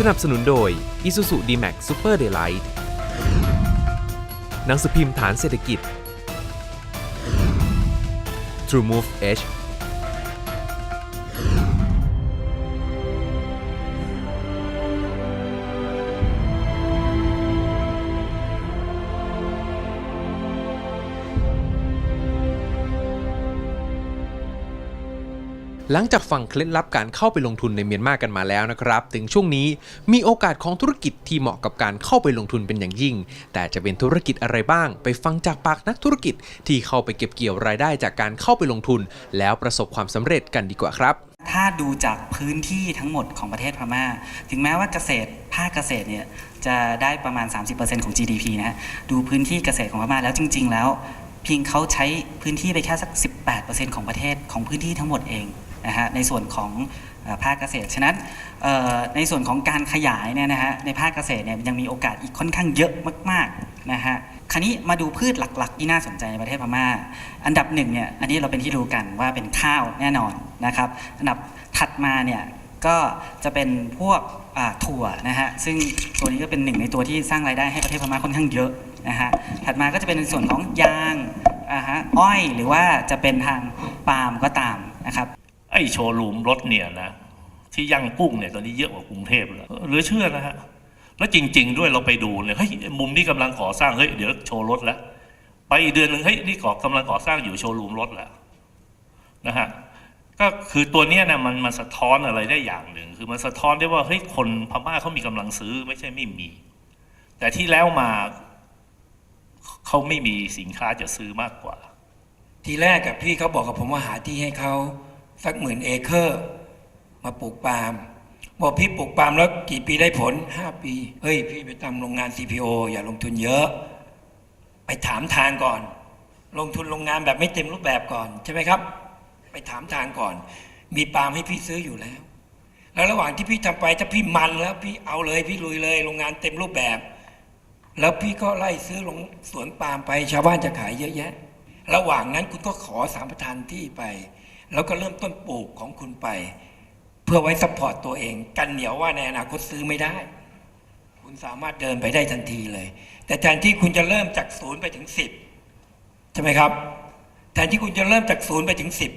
สนับสนุนโดย Isuzu D-Max Super Daylight หนังสือพิมพ์ฐานเศรษฐกิจ True Move Edge หลังจากฟังเคล็ดลับการเข้าไปลงทุนในเมียนมากันมาแล้วนะครับ ถึงช่วงนี้มีโอกาสของธุรกิจที่เหมาะกับการเข้าไปลงทุนเป็นอย่างยิ่ง แต่จะเป็นธุรกิจอะไรบ้าง ไปฟังจากปากนักธุรกิจที่เข้าไปเก็บเกี่ยวรายได้จากการเข้าไปลงทุน แล้วประสบความสำเร็จกันดีกว่าครับถ้าดูจากพื้นที่ทั้งหมดของประเทศพม่า ถึงแม้ว่าเกษตรภาคเกษตรเนี่ยจะได้ประมาณ 30%ของ GDP นะฮะดูพื้นที่เกษตรของพม่าแล้วจริง ๆ แล้วเพียงเขาใช้พื้นที่ไปแค่สัก 18%ของประเทศของพื้นที่ทั้งหมดเอง นะฮะในส่วนของภาคเกษตร ฉะนั้นในส่วนของการขยายเนี่ยนะฮะในภาคเกษตรเนี่ยยังมีโอกาสอีกค่อนข้างเยอะมากๆนะฮะคราวนี้มาดูพืชหลัก ๆ ที่น่าสนใจในประเทศพม่า อันดับหนึ่งเนี่ยอันนี้เราเป็นที่รู้กันว่าเป็นข้าวแน่นอนนะครับ อันดับถัดมาเนี่ยก็จะเป็นพวกถั่วนะฮะซึ่งตัวนี้ก็เป็นหนึ่งในตัวที่สร้างรายได้ให้ประเทศพม่าค่อนข้างเยอะนะฮะถัดมาก็จะเป็นในส่วนของยางอ้อยหรือว่าจะเป็นทางปาล์มก็ตามนะครับ ไอโชว์รูมรถเนี่ยนะที่ย่างกุ้งเนี่ยตอนนี้เยอะกว่ากรุงเทพเลยเหลือเชื่อนะฮะแล้วจริง ๆ ด้วยเราไปดูเนี่ยเฮ้ยมุมนี้กำลังก่อสร้างเฮ้ยเดี๋ยวโชว์รถแล้วไปอีกเดือนหนึ่งเฮ้ยนี่ก่อกำลังก่อสร้างอยู่โชว์รูมรถแล้วนะฮะก็คือตัวนี้นะมันมันสะท้อนอะไรได้อย่างหนึ่ง คือมันสะท้อนได้ว่าเฮ้ยคนพม่าเขามีกำลังซื้อไม่ใช่ไม่มี แต่ที่แล้วมาเขาไม่มีสินค้าจะซื้อมากกว่า ทีแรกกับพี่เขาบอกกับผมว่าหาที่ให้เขา สักหมื่นเอเคอร์มาปลูกปาล์มบอกพี่ปลูกปาล์มแล้วกี่ปีได้ผลห้าปีเฮ้ย พี่ไปทำโรงงาน CPO อย่าลงทุนเยอะ ไปถามทางก่อน ลงทุนโรงงานแบบไม่เต็มรูปแบบก่อน ใช่ไหมครับ ไปถามทางก่อน มีปาล์มให้พี่ซื้ออยู่แล้ว แล้วระหว่างที่พี่ทำไปถ้าพี่มันแล้วพี่เอาเลยพี่ลุยเลย โรงงานเต็มรูปแบบ แล้วพี่ก็ไล่ซื้อลงสวนปาล์มไปชาวบ้านจะขายเยอะแยะ ระหว่างนั้นคุณก็ขอสามประทานที่ไป แล้วก็เริ่มต้นปลูกของคุณไป เพื่อไว้ซัพพอร์ตตัวเอง กันเหนียวว่าในอนาคตซื้อไม่ได้ คุณสามารถเดินไปได้ทันทีเลย แต่แทนที่คุณจะเริ่มจากศูนย์ไปถึงสิบใช่ไหมครับ แทนที่คุณจะเริ่มจากศูนย์ไปถึงสิบ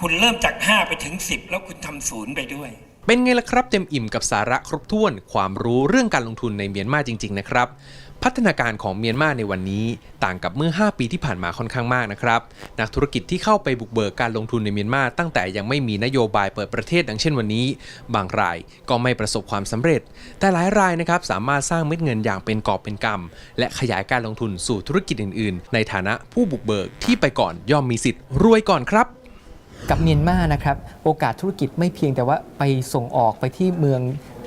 คุณเริ่มจากห้าไปถึงสิบแล้วคุณทำศูนย์ไปด้วย เป็นไงล่ะครับเต็มอิ่มกับสาระครบถ้วนความรู้เรื่องการลงทุนในเมียนมาจริง ๆ นะครับ พัฒนาการของเมียนมาในวันนี้ต่างกับเมื่อ 5 ปีที่ผ่านมาค่อนข้างมากนะครับ นักธุรกิจที่เข้าไปบุกเบิกการลงทุนในเมียนมาตั้งแต่ยังไม่มีนโยบายเปิดประเทศดังเช่นวันนี้ บางรายก็ไม่ประสบความสำเร็จ แต่หลายรายนะครับสามารถสร้างเม็ดเงินอย่างเป็นกอบเป็นกำและขยายการลงทุนสู่ธุรกิจอื่น ๆ ในฐานะผู้บุกเบิกที่ไปก่อนย่อมมีสิทธิ์รวยก่อนครับ กับเมียนมานะครับโอกาสธุรกิจไม่เพียงแต่ว่าไปส่งออกไปที่เมือง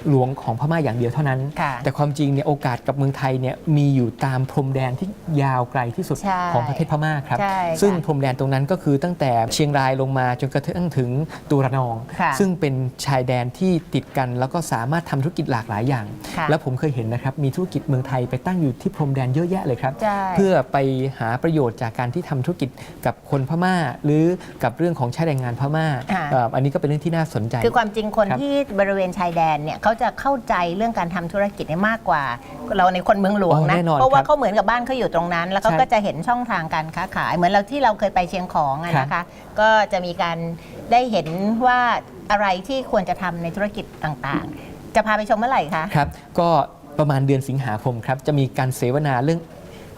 หลวงของพม่าอย่างเดียวเท่านั้น ค่ะแต่ความจริงเนี่ยโอกาสกับเมืองไทยเนี่ยมีอยู่ตามพรมแดนที่ยาวไกลที่สุดใช่ของประเทศพม่าครับ ใช่ค่ะซึ่งพรมแดนตรงนั้นก็คือตั้งแต่เชียงรายลงมาจนกระทั่งถึงตุระนอง ค่ะซึ่งเป็นชายแดนที่ติดกันแล้วก็สามารถทำธุรกิจหลากหลายอย่าง ค่ะ แล้วผมเคยเห็นนะครับมีธุรกิจเมืองไทยไปตั้งอยู่ที่พรมแดนเยอะแยะเลยครับ ใช่ เพื่อไปหาประโยชน์จากการที่ทำธุรกิจกับคนพม่า หรือกับเรื่องของชาติแรงงานพม่าค่ะ เอ่ออันนี้ก็เป็นเรื่องที่น่าสนใจ คือความจริงคนครับที่บริเวณชายแดนเนี่ยเขาจะเข้าใจเรื่องการทำธุรกิจเนี่ยมากกว่า เราในคนเมืองหลวงอ๋อนะแน่นอนเพราะว่าครับเขาเหมือนกับบ้านเขาอยู่ตรงนั้น แล้วเขาใช่ก็จะเห็นช่องทางการค้าขาย เหมือนเราที่เราเคยไปเชียงของอะครับนะคะ ก็จะมีการได้เห็นว่าอะไรที่ควรจะทำในธุรกิจต่างๆ จะพาไปชมเมื่อไหร่คะครับก็ประมาณเดือนสิงหาคมครับจะมีการเสวนาเรื่อง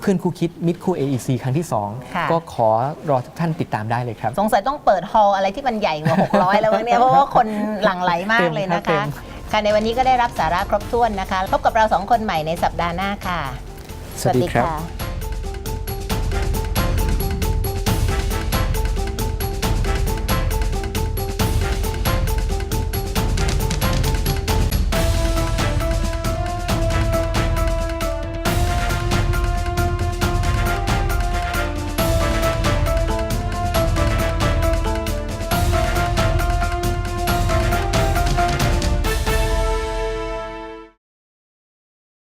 เพื่อนคู่คิดมิตรคู่ AEC ครั้งที่ค่ะ2ก็ขอรอทุกท่านติดตามได้เลยครับ สงสัยต้องเปิดฮอลล์อะไรที่มันใหญ่กว่า 600 แล้วมั้งเนี่ยเพราะว่าคนหลั่งไหลมากเลยนะเต็คะม ค่ะในวันนี้ก็ได้รับสาระครบถ้วนนะคะ พบกับเราสองคนใหม่ในสัปดาห์หน้าค่ะ สวัสดีครับ